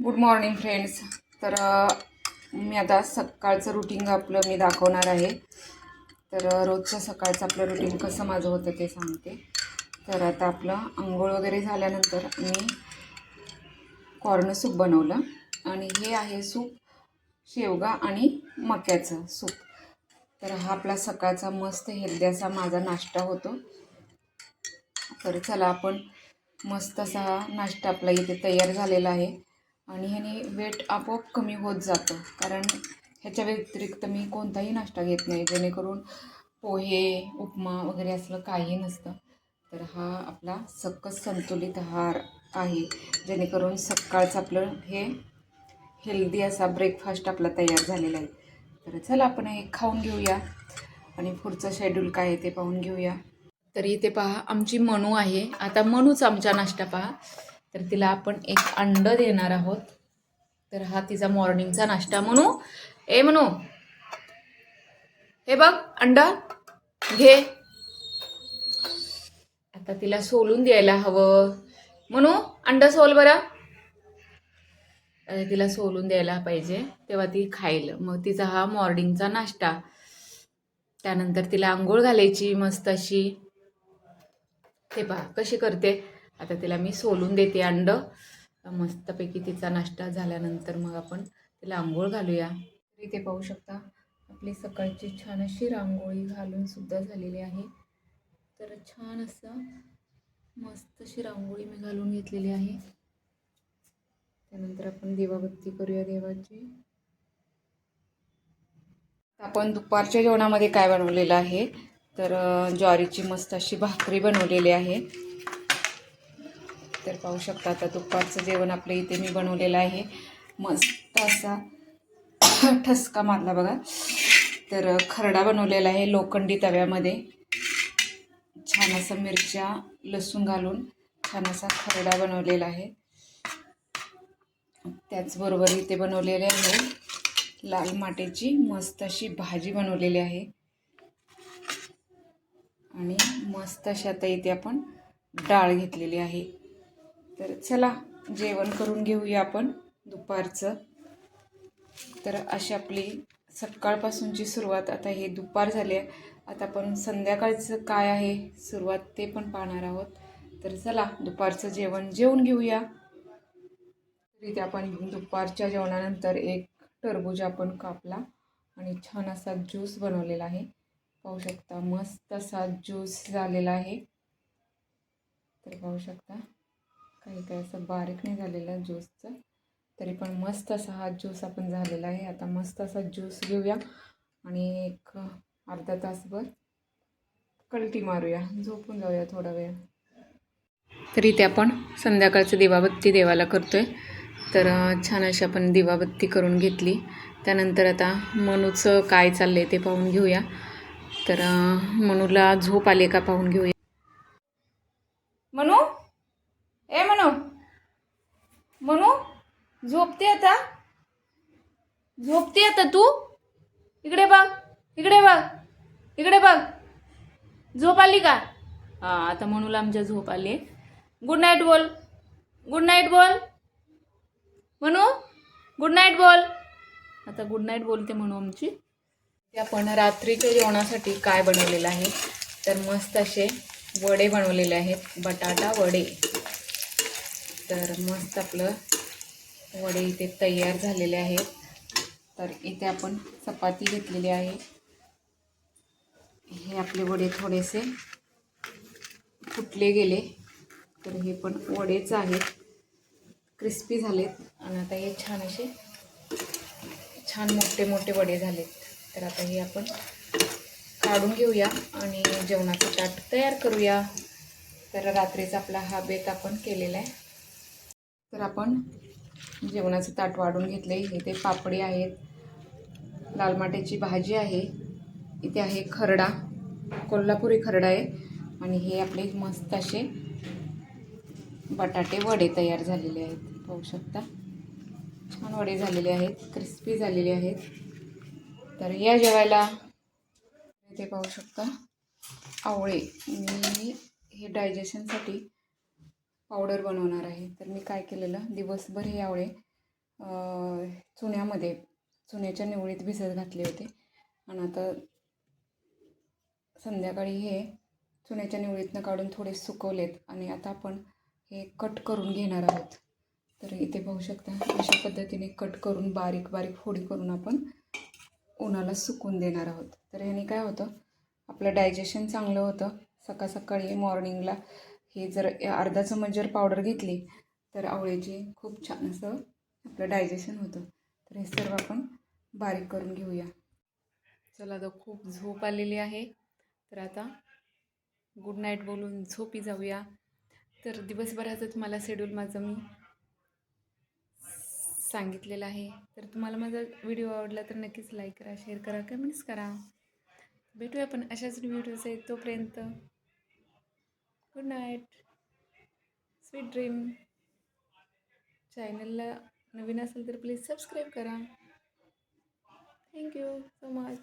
Good morning friends तर मी आता सकाळचं रुटीन आपलं मी दाखवणार आहे. तर रोजचं सकाळचं आपलं रुटीन कसं माझं होतं ते सांगते. तर आता आपलं आंघोळ वगैरे झाल्यानंतर मी कॉर्न सूप बनवलं. आणि हे आहे सूप शेवगा आणि मक्याचं सूप तर हा आपला सकाळचा मस्त हेल्दी असा माझा नाश्ता होतो. तर चला आपण मस्त असा हा नाश्ता आपला इथे तयार झालेला आहे. आणि ह्याने वेट आपोआप कमी होत जातं. कारण ह्याच्या व्यतिरिक्त मी कोणताही नाश्ता घेत नाही. जेणेकरून पोहे उपमा वगैरे असलं काही नसतं. तर हा आपला सकस संतुलित आहार आहे. जेणेकरून सकाळचं आपलं हे हेल्दी असा ब्रेकफास्ट आपला तयार झालेला आहे. तर चला आपण हे खाऊन घेऊया. आणि पुढचं शेड्यूल काय आहे ते पाहून घेऊया. तर इथे पहा आमची मनू आहे. आता मनूच आमचा नाश्ता पहा. तर तिला आपण एक अंड देणार आहोत. तर हा तिचा मॉर्निंगचा नाश्ता. म्हणू ए म्हणू हे बघ अंडा. घे. आता तिला सोलून द्यायला हवं. म्हणू अंड सोल बरं. तिला सोलून द्यायला पाहिजे. तेव्हा ती खाईल. मग तिचा हा मॉर्निंगचा नाश्ता. त्यानंतर तिला आंघोळ घालायची मस्त अशी. ते पहा कशी करते. आता तिला मी सोलून देते अंड. मस्तपैकी तिचा नाश्ता झाल्यानंतर मग आपण तिला आंघोळ घालूया. इथे पाहू शकता आपली सकाळची छान अशी रांगोळी घालून सुद्धा झालेली आहे. तर छान असं मस्त अशी रांगोळी मी घालून घेतलेली आहे. त्यानंतर आपण देवाबत्ती करूया देवाची. आपण दुपारच्या जेवणामध्ये काय बनवलेलं आहे? तर ज्वारीची मस्त अशी भाकरी बनवलेली आहे. तर पाहू शकता आता दुपारचं जेवण आपल्या इथे मी बनवलेलं आहे. मस्त असा ठसका मारला बघा. तर खरडा बनवलेला आहे लोखंडी तव्यामध्ये. छान असं मिरच्या लसूण घालून छान असा खरडा बनवलेला आहे. त्याचबरोबर इथे बनवलेले आहे लाल माटेची मस्त अशी भाजी बनवलेली आहे. आणि मस्त अशी आता इथे आपण डाळ घेतलेली आहे. तर चला जेवण करून घेऊया आपण दुपारचं. तर अशी आपली सकाळपासूनची सुरुवात आता हे दुपार झाली आहे. आता आपण संध्याकाळचं काय आहे सुरुवात ते पण पाहणार आहोत. तर चला दुपारचं जेवण जेवून घेऊया. इथे आपण दुपारच्या जेवणानंतर एक टरबूज आपण कापला आणि छान असा ज्यूस बनवलेला आहे. पाहू शकता मस्त असा ज्यूस झालेला आहे. तर पाहू शकता. काही काही असं बारीक नाही झालेलं ज्यूसचं. तरी पण मस्त असा हा ज्यूस आपण झालेला आहे. आता मस्त असा ज्यूस घेऊया आणि एक अर्धा तासभर कलटी मारूया. झोपून जाऊया थोडा वेळ. तर इथे आपण संध्याकाळचं दिवाबत्ती देवाला करतो आहे तर छान अशी आपण दिवाबत्ती करून घेतली. त्यानंतर आता मनूचं काय चाललं आहे ते पाहून घेऊया. तर मनूला झोप आले का पाहून घेऊया मनू ए मनू मनू झोपते आता? झोपते आता तू? इकडे बघ इकडे बघ इकडे बघ. झोप आली का? हा आता म्हणूला आमच्या झोप आली. गुड नाईट बोल. गुड नाईट बोल. म्हणू गुड नाईट बोल. आता गुड नाईट बोलते म्हणू आमची. ते आपण रात्रीच्या जेवणासाठी काय बनवलेलं आहे? तर मस्त असे वडे बनवलेले आहेत. बटाटा वडे. तर मस्त आपलं वडे इथे तयार झालेले आहेत. तर इथे आपण चपाती घेतलेली आहे. हे आपले वडे थोडेसे फुटले गेले. तर हे पण वडेच आहेत. क्रिस्पी झालेत. आणि आता हे छान असे छान मोठे मोठे वडे झालेत. तर आता हे आपण काढून घेऊया आणि जेवणाचं ताट तयार करूया. तर रात्रीचा आपला हा बेत आपण केलेला आहे. तर आपण जेवणाचं ताट वाढून घेतले. इथे पापडी आहेत लाल माट्याची भाजी आहे इथे आहे खरडा कोल्हापुरी खरडा आहे आणि हे आपले मस्त असे बटाटे वडे तयार झालेले आहेत. पाहू शकता. छान वडे झालेले आहेत क्रिस्पी झालेले आहेत. तर या जेवायला. इथे पाहू शकता. आवळे. मी हे डायजेशनसाठी पावडर बनवणार आहे. तर मी काय केलेलं दिवसभर हे आवळे चुन्यामध्ये चुन्याच्या निवळीत भिजत घातले होते. आणि आता संध्याकाळी हे चुन्याच्या निवळीतनं काढून थोडे सुकवलेत आणि आता आपण हे कट करून घेणार आहोत. तर इथे पाहू शकता अशा पद्धतीने कट करून बारीक बारीक फोडी करून आपण उन्हाला सुकून देणार आहोत. तर ह्याने काय होतं आपलं डायजेशन चांगलं होतं. सकाळ सकाळी मॉर्निंगला हे जर अर्धा चमच जर पावडर घेतली तर आवळ्याचे खूप छान असं आपलं डायजेशन होतं. तर हे सर्व आपण बारीक करून घेऊया. चला आता खूप झोप आलेली आहे. तर आता गुड नाईट बोलून झोपी जाऊया. तर दिवसभराचं तुम्हाला शेड्यूल माझं मी सांगितलेलं आहे. तर तुम्हाला माझा व्हिडिओ आवडला तर नक्कीच लाईक करा शेअर करा कमेंट्स करा. भेटूया आपण अशाच व्हिडिओज आहेत तोपर्यंत. गुड नाईट स्वीट ड्रीम चॅनलला नवीन असेल तर प्लीज सबस्क्राईब करा. Thank you so much